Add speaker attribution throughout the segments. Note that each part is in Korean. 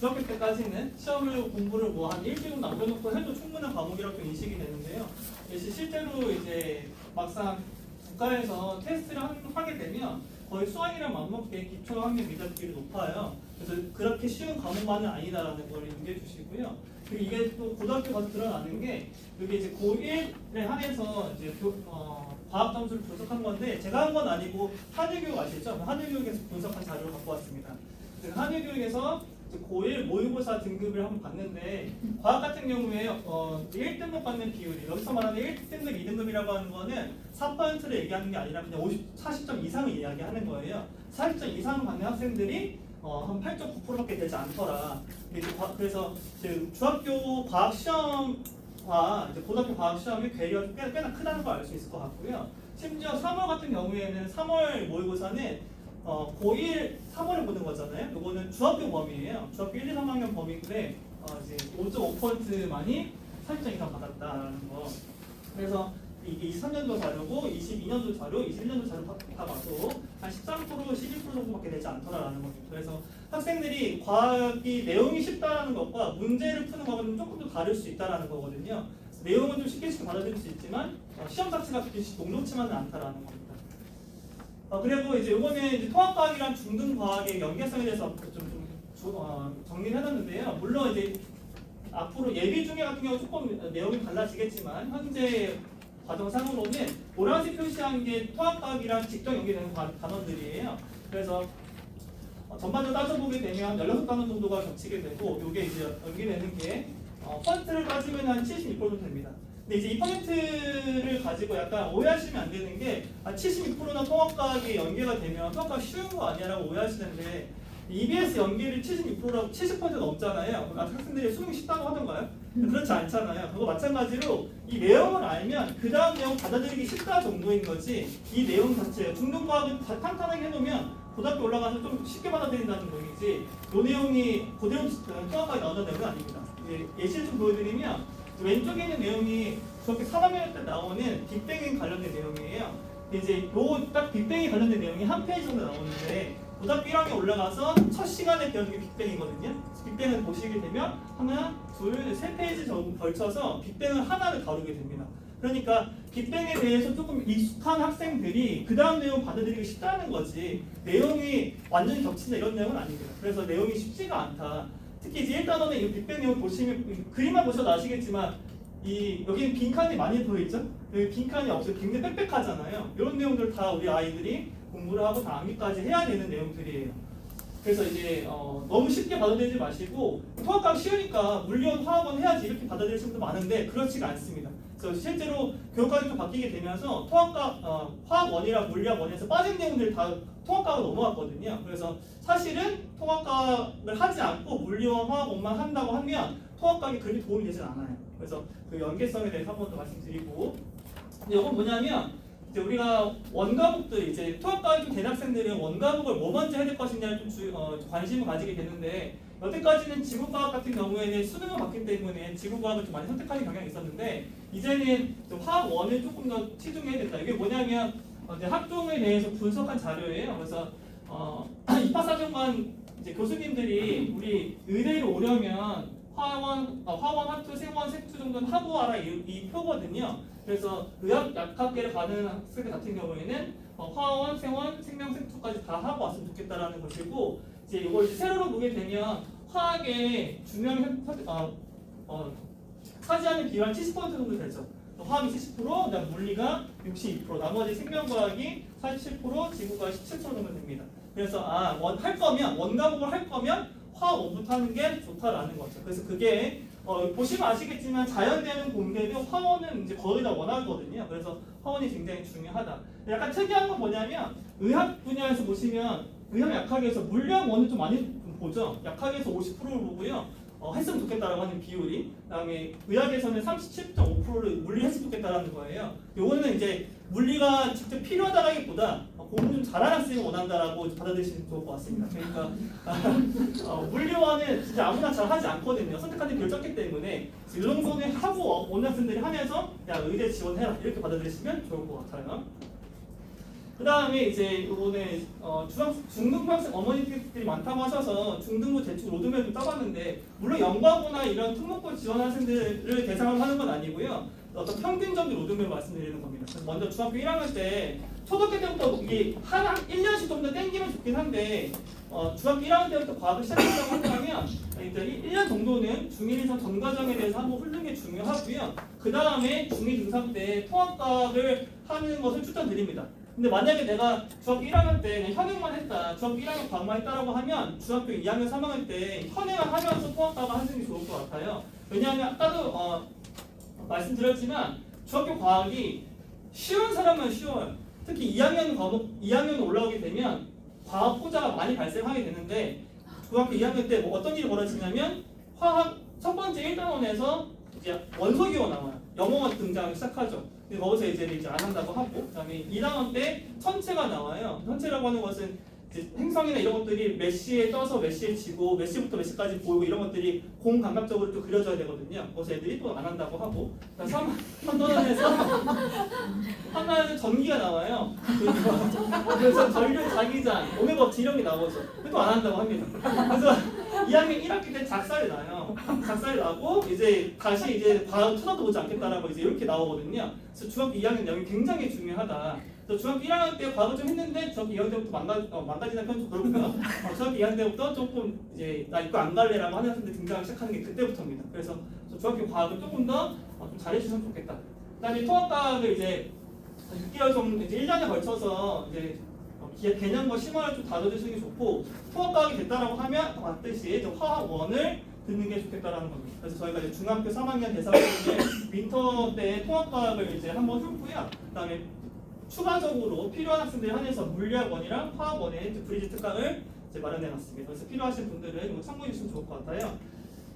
Speaker 1: 중학교 때까지는 시험을 공부를 뭐 한 일주일 남겨놓고 해도 충분한 과목이라고 인식이 되는데요. 이제 실제로 이제 막상 국가에서 테스트를 하- 하게 되면 거의 수학이랑 맞먹게 기초 학력 미적률이 높아요. 그래서 그렇게 쉬운 과목만은 아니다라는 걸 염두해 주시고요. 그리고 이게 또 고등학교 가서 드러나는 게 여기 이제 고1에 한해서 이제 교, 어, 과학 점수를 분석한 건데 제가 한 건 아니고 한일교육 아시죠? 한일교육에서 분석한 자료를 갖고 왔습니다. 그 한일 교육에서 이제 고1 모의고사 등급을 한번 봤는데 과학 같은 경우에 어, 1등급 받는 비율이 여기서 말하는 1등급, 2등급이라고 하는 거는 4%를 얘기하는 게 아니라 그냥 50, 40점 이상을 이야기하는 거예요. 40점 이상 받는 학생들이 어, 한 8.9%밖에 되지 않더라. 그래서 중학교 과학 시험과 이제 고등학교 과학 시험이 괴리가 꽤나 크다는 걸 알 수 있을 것 같고요. 심지어 3월 같은 경우에는 3월 모의고사는 어, 고1 3월에 보는 거잖아요. 요거는 중학교 범위예요. 중학교 1, 2, 3학년 범위인데 어, 이제 5.5%만이 40점 이상 받았다라는 거. 그래서 이게 23년도 자료고 22년도 자료, 21년도 자료 다, 다 봐도 한 13%, 11% 정도밖에 되지 않더라라는 겁니다. 그래서 학생들이 과학이 내용이 쉽다라는 것과 문제를 푸는 거는 조금 더 다를 수 있다라는 거거든요. 내용은 좀 쉽게 쉽게 받아들일 수 있지만 어, 시험 자체가 그렇게 녹록치만은 않다라는 겁니다. 어, 그리고 이제 이번에 이제 통합과학이랑 중등과학의 연계성에 대해서 좀, 좀 조- 어, 정리를 해놨는데요. 물론 이제 앞으로 예비 중에 같은 경우 조금 내용이 달라지겠지만 현재 과정상으로는 노란색 표시한 게 통합과학이랑 직접 연계되는 과- 단원들이에요. 그래서 어, 전반적으로 따져보게 되면 16단원 정도가 겹치게 되고 이게 이제 연계되는 게 어, 퍼센트를 따지면 한72% 정도 됩니다. 근데 이제 이 퍼센트를 가지고 약간 오해하시면 안 되는 게 아, 72%나 통합과학이 연계가 되면 통합과학 쉬운 거 아니야라고 오해하시는데 EBS 연계를 76%라고 70% 넘잖아요. 그럼 학생들이 수능이 쉽다고 하던가요? 그렇지 않잖아요. 그거 마찬가지로 이 내용을 알면 그 다음 내용 받아들이기 쉽다 정도인 거지 이 내용 자체 중등과학은 다 탄탄하게 해놓으면 고등학교 올라가서 좀 쉽게 받아들인다는 얘기지 이 내용이 그대로 통합과학이 나온다는 내용은 아닙니다. 이제 예시를 좀 보여드리면 왼쪽에 있는 내용이 저렇게 3학년 때 나오는 빅뱅에 관련된 내용이에요. 이제 요딱 빅뱅에 관련된 내용이 한 페이지 정도 나오는데 고등학교 1학년 올라가서 첫 시간에 배우는 게 빅뱅이거든요. 빅뱅을 보시게 되면 하나, 둘, 세 페이지 정도 걸쳐서 빅뱅을 하나를 다루게 됩니다. 그러니까 빅뱅에 대해서 조금 익숙한 학생들이 그 다음 내용 받아들이기 쉽다는 거지 내용이 완전히 겹친다 이런 내용은 아닙니다. 그래서 내용이 쉽지가 않다. 특히 이제 1단원의 이 빅뱅 내용 보시면 이 그림만 보셔도 아시겠지만 이 여기는 빈칸이 많이 보이죠? 여기 빈칸이 없어요. 굉장히 빽빽하잖아요. 이런 내용들 다 우리 아이들이 공부를 하고 다 암기까지 해야 되는 내용들이에요. 그래서 이제 어, 너무 쉽게 받아들이지 마시고 통합과학 쉬우니까 물리원, 화학원 해야지 이렇게 받아들이시는 분도 많은데 그렇지가 않습니다. 그래서 실제로 교육과정이 좀 바뀌게 되면서 통합과 어, 화학원이랑 물리학원에서 빠진 내용들 다 통합과학으로 넘어갔거든요. 그래서 사실은 통합과학을 하지 않고 물리원, 화학원만 한다고 하면 통합과학이 그렇게 도움이 되진 않아요. 그래서 그 연계성에 대해서 한 번 더 말씀드리고 근데 이건 뭐냐면 이제 우리가 원과목들 이제 통합과학 좀 대학생들은 원과목을 뭐 먼저 해야 될 것이냐를 좀 주, 어, 관심을 가지게 되는데 여태까지는 지구과학 같은 경우에는 수능을 봤기 때문에 지구과학을 좀 많이 선택하는 경향이 있었는데 이제는 좀 화학 원을 조금 더 치중해야 된다. 이게 뭐냐면 어, 이제 학종에 대해서 분석한 자료예요. 그래서 어, 입학사정관 이제 교수님들이 우리 의대로 오려면 화원, 어, 화원, 화투, 생원, 생투 정도는 하고 와라 이, 이 표거든요. 그래서 의학 약학계를 가는 학생들 같은 경우에는 어, 화원, 생원, 생명, 생투까지 다 하고 왔으면 좋겠다라는 것이고 이제 이걸 이제 세로로 보게 되면 화학의 중요한 현- 선- 어, 어, 차지하는 비율 한70% 정도 되죠. 화학이 70%, 그다음 물리가 62%, 나머지 생명과학이 47%, 지구과학이 17% 정도 됩니다. 그래서 아, 원 할 거면 원과목을 할 거면 화학 원부터 하는 게 좋다라는 거죠. 그래서 그게 어, 보시면 아시겠지만 자연대는 공대도 화원은 이제 거의 다 원하거든요. 그래서 화원이 굉장히 중요하다. 약간 특이한 건 뭐냐면 의학 분야에서 보시면 의학 약학에서 물리학 원을 좀 많이 보죠. 약학에서 50%를 보고요. 어, 했으면 좋겠다라고 하는 비율이 그다음에 의학에서는 37.5%를 물리 했으면 좋겠다라는 거예요. 요거는 이제 물리가 직접 필요하다라기보다 어, 공부 좀 잘하는 학생을 원한다라고 받아들이시면 좋을 것 같습니다. 그러니까 어, 물리와는 진짜 아무나 잘 하지 않거든요. 선택하는 적기 때문에 이 정도는 하고 온 학생들이 하면서 야 의대 지원해라 이렇게 받아들이시면 좋을 것 같아요. 그 다음에 이제 이번에 어, 중학, 중등부 학생 어머니들이 많다고 하셔서 중등부 대출 로드맵을 좀 따봤는데 물론 연구하거나 이런 특목고 지원 학생들을 대상으로 하는 건 아니고요. 어떤 평균적인 로드맵을 말씀드리는 겁니다. 먼저 중학교 1학년 때 초등학교 때부터 이게 한, 한 1년씩 좀 더 땡기면 좋긴 한데 어, 중학교 1학년 때부터 과학을 시작한다고 한다면 일단 1년 정도는 중1 이상 전 과정에 대해서 한번 훑는 게 중요하고요. 그 다음에 중2, 중3 때 통합과학을 하는 것을 추천드립니다. 근데 만약에 내가 중학교 1학년 때 현행만 했다, 중학교 1학년 과학만 했다라고 하면 중학교 2학년, 3학년 때 현행을 하면서 통합과학을 하는 게 좋을 것 같아요. 왜냐하면 아까도 어, 말씀드렸지만 중학교 과학이 쉬운 사람은 쉬워요. 특히 2학년 과목 2학년 올라오게 되면 과학 호자가 많이 발생하게 되는데 중학교 2학년 때 뭐 어떤 일이 벌어지냐면 화학 첫 번째 1단원에서 이제 원소기호 나와요. 영어가 등장하기 시작하죠. 근데 거기서 이제 이제 안 한다고 하고 그다음에 2단원 때 천체가 나와요. 천체라고 하는 것은 이제 행성이나 이런 것들이 몇 시에 떠서 몇 시에 지고 몇 시부터 몇 시까지 보이고 이런 것들이 공감각적으로 또 그려져야 되거든요. 거기서 애들이 또 안 한다고 하고 3, 3단원에서 하나는 전기가 나와요. 그래서- 그래서 전류 자기장, 오메법칙 이런 게 나오죠. 또 안 한다고 합니다. 그래서 2학년 1학기 때 작살이 나요. 작살이 나고 이제 다시 이제 과학 쳐다도 보지 않겠다라고 이제 이렇게 나오거든요. 그래서 중학교 2학년 여기 굉장히 중요하다. 그래서 중학교 1학년 때 과학을 좀 했는데 중학교 2학년 때부터 망가, 어, 망가지는 편좀 그렇고요. 어, 중학교 2학년 때부터 조금 이제 나 이거 안 갈래라고 하는 학생들 등장하기 시작하는 게 그때부터입니다. 그래서 저 중학교 과학을 조금 더 어, 좀 잘해주셨으면 좋겠다. 그다음에 통합과학을 이제 6개월 정도 이제 1년에 걸쳐서 이제 개념과 심화를 좀 다뤄주시는 게 좋고 통합과학이 됐다라고 하면 아까 봤듯이 이제 화학 원을 듣는 게 좋겠다라는 겁니다. 그래서 저희가 이제 중학교 3학년 대상으로 윈터 때 통합과학을 이제 한번 훑고요. 그다음에 추가적으로 필요한 학생들에 한해서 물리학원이랑 화학원의 브리지 특강을 이제 마련해놨습니다. 그래서 필요하신 분들은 이거 참고해 주시면 좋을 것 같아요.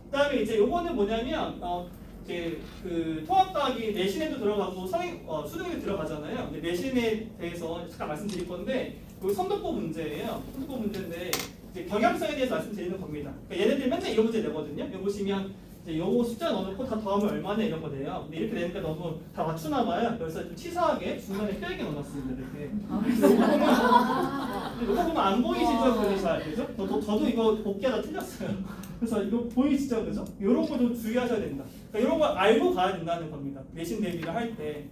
Speaker 1: 그다음에 이제 요거는 뭐냐면 어, 이제 그 통합과학이 내신에도 들어가고 성인 어, 수능에도 들어가잖아요. 내신에 대해서 잠깐 말씀드릴 건데 그 선도법 문제예요. 선도법 문제인데 이제 경향성에 대해서 말씀드리는 겁니다. 그러니까 얘네들 맨날 이런 문제 내거든요. 여기 보시면 이제 요거 숫자 넣어놓고 다 더하면 얼마냐 이런 거 돼요. 근데 이렇게 되니까 너무 다 맞추나 봐요. 그래서 좀 치사하게 중간에 뼈에게 넣어놨습니다. 이렇게. 근데 보면 이거 보면 안 보이시죠? 그게 잘 그죠? 저도, 저도 이거 복귀하다 틀렸어요. 그래서 이거 보이시죠? 그죠? 이런 거 좀 주의하셔야 된다. 그러니까 이런 걸 알고 가야 된다는 겁니다. 내신 대비를 할 때.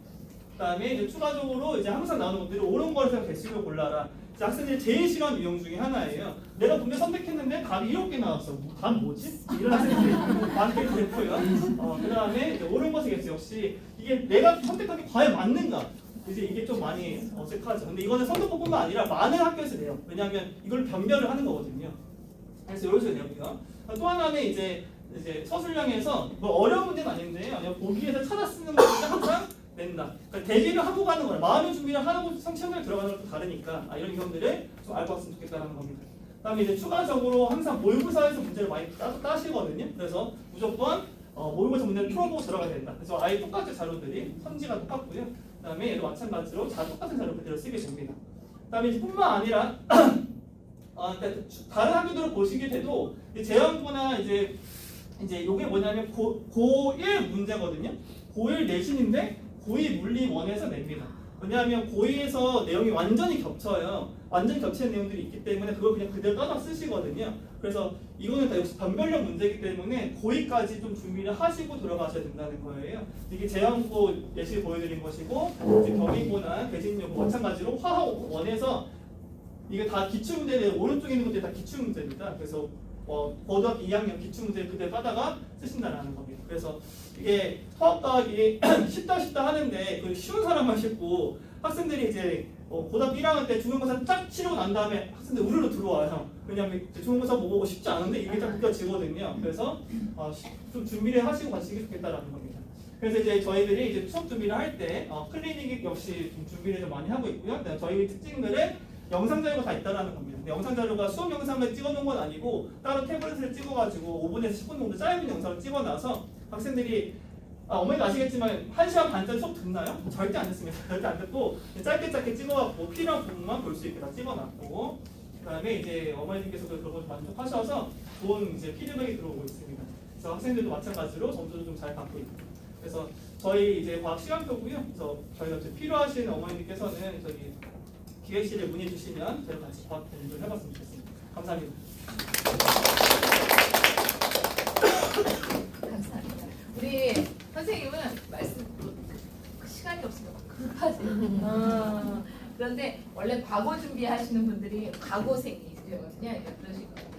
Speaker 1: 그다음에 이제 추가적으로 이제 항상 나오는 것들이 옳은 것에서 개수를 골라라. 학생들이 제일 싫어하는 유형 중에 하나예요. 내가 분명 선택했는데 답이 이렇게 나왔어. 뭐, 답 뭐지? 이런 학생들이 많게 됐고요. 어, 그다음에 옳은 것의 개수 역시 이게 내가 선택한 게 과연 맞는가? 이제 이게 좀 많이 어색하죠. 근데 이거는 선거법뿐만 아니라 많은 학교에서 내요. 왜냐하면 이걸 변별을 하는 거거든요. 그래서 이런 식으로 내고요. 또 하나는 이제 이제 서술형에서 뭐 어려운 문제는 아닌데요. 그냥 보기에서 찾아 쓰는 문제 항상 낸다. 그러니까 대비를 하고 가는 거예요. 마음의 준비를 하고 성취형에 들어가는 것도 다르니까 아, 이런 유형들을 좀 알고 왔으면 좋겠다는 겁니다. 그다음에 이제 추가적으로 항상 모의고사에서 문제를 많이 따, 따시거든요. 그래서 무조건 어, 모의고사 문제를 풀어보고 들어가야 된다. 그래서 아예 똑같은 자료들이 선지가 똑같고요. 그다음에 얘도 마찬가지로 자 똑같은 자료 그대로 쓰게 됩니다. 그다음에 뿐만 아니라 어, 그러니까 주- 다른 학교들을 보시게 돼도 재영부나 이제 이제 요게 뭐냐면 고, 고1 문제거든요. 고1 내신인데 고2 물리 원에서 냅니다. 왜냐하면 고2에서 내용이 완전히 겹쳐요. 완전히 겹치는 내용들이 있기 때문에 그걸 그냥 그대로 따라 쓰시거든요. 그래서 이거는 다 역시 변별력 문제이기 때문에 고2까지 좀 준비를 하시고 들어가셔야 된다는 거예요. 이게 재영고 예시 보여드린 것이고 이제 경희고나 대진여고 마찬가지로 화학 원에서 이게 다 기출문제들 오른쪽에 있는 것들이 다 기출문제입니다. 그래서 어, 고등학교 2학년 기출문제 그대로 따다가 쓰신다라는 겁니다. 그래서 이게 화학과학이 쉽다 쉽다 하는데 그 쉬운 사람만 쉽고 학생들이 이제 어, 고등학교 1학년 때 중간고사 쫙 치르고 난 다음에 학생들 우르르 들어와요. 왜냐하면 중간고사 보고 쉽지 않은데 이게 딱 느껴지거든요. 그래서 어, 시- 좀 준비를 하시고 가시기 좋겠다라는 겁니다. 그래서 이제 저희들이 이제 수업 준비를 할때 어, 클리닉 역시 좀 준비를 좀 많이 하고 있고요. 저희 특징들은 영상 자료가 다 있다라는 겁니다. 근데 영상 자료가 수업 영상을 찍어놓은 건 아니고 따로 태블릿을 찍어가지고 5분에서 10분 정도 짧은 영상을 찍어놔서 학생들이 아, 어머니도 아시겠지만 1시간 반짜리 수업 듣나요? 절대 안 듣습니다. 절대 안 듣고 짧게 짧게 찍어갖고 필요한 부분만 볼 수 있게 다 찍어놨고 그 다음에 이제 어머니께서도 그런 걸 만족하셔서 좋은 이제 피드백이 들어오고 있습니다. 그래서 학생들도 마찬가지로 점수도 좀잘 받고 있고 그래서 저희 이제 과학 시간표고요. 그래서 저희가 필요하신 어머니께서는 저기 기획실에 문의 주시면 저희 같이 밥 대리를 해봤으면 좋겠습니다. 감사합니다.
Speaker 2: 감사합니다. 우리 선생님은 말씀 그 시간이 없으면 급하세요. 어, 그런데 원래 과거 준비하시는 분들이 과거생이시거든요. 그러니까 그러실 거예요.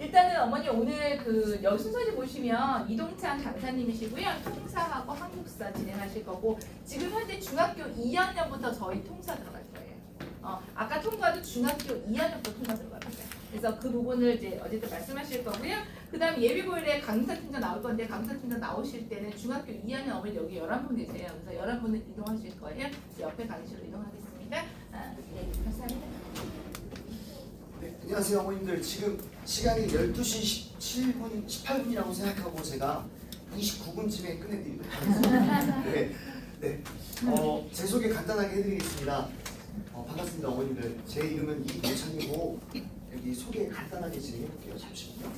Speaker 2: 일단은 어머니 오늘 그 여기 순서지 보시면 이동찬 강사님이시고요. 통사하고 한국사 진행하실 거고 지금 현재 중학교 2학년부터 저희 통사 들어갈 거예요. 어, 아까 통과도 중학교 2학년부터 통과 거예요. 그래서 그 부분을 이제 어쨌든 말씀하실 거고요. 그 다음 예비고일에 강사 팀장 나올 건데 강사 팀장 나오실 때는 중학교 2학년 어머니 여기 11분 계세요. 그래서 11분은 이동하실 거예요. 옆에 강의실로 이동하겠습니다. 아, 네, 감사합니다.
Speaker 3: 네, 안녕하세요 어머님들 지금 시간이 12시 17분 18분이라고 생각하고 제가 29분쯤에 끝내드리도록 하겠습니다 네, 네. 어, 제 소개 간단하게 해드리겠습니다 어, 반갑습니다 어머님들. 제 이름은 이노찬이고 여기 소개 간단하게 진행해볼게요. 잠시만요